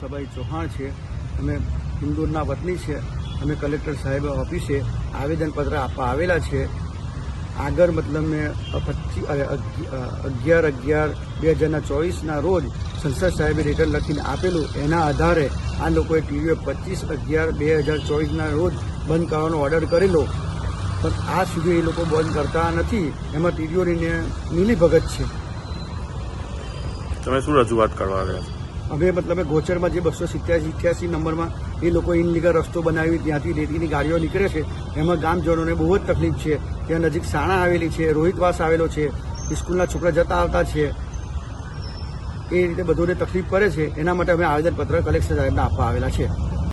સભાઈ ચૌહાણ છે, અમે ઇન્દોરના વતની છે, અમે કલેક્ટર સાહેબ ઓફિસે આવેદનપત્ર આપવા આવેલા છે. આગળ મતલબ મેં અગિયાર અગિયાર બે હજારના ચોવીસના રોજ સંસદ સાહેબે રિટર્ન લખીને આપેલું, એના આધારે આ લોકોએ ટીવીઓ પચીસ અગિયાર બે હજાર ચોવીસના રોજ બંધ કરવાનો ઓર્ડર કરેલો. પણ આ સુધી એ લોકો બંધ કરતા નથી, એમાં ટીડીઓની મિલીભગત છે. તમે શું રજૂઆત કરવા આવ્યા અમે મતલબ ગોચરમાં જે બસો સિત્યાસી, ઇઠ્યાસી નંબરમાં એ લોકો ઇનલીગલ રસ્તો બનાવી ત્યાંથી રેતીની ગાડીઓ નીકળે છે. એમાં ગામજનોને બહુ જ તકલીફ છે. ત્યાં નજીક સાણા આવેલી છે રોહિતવાસ આવેલો છે, સ્કૂલના છોકરા જતા આવતા છે. એ રીતે બધોને તકલીફ પડે છે. એના માટે અમે આવેદનપત્ર કલેક્ટર સાહેબને આપવા આવેલા છે.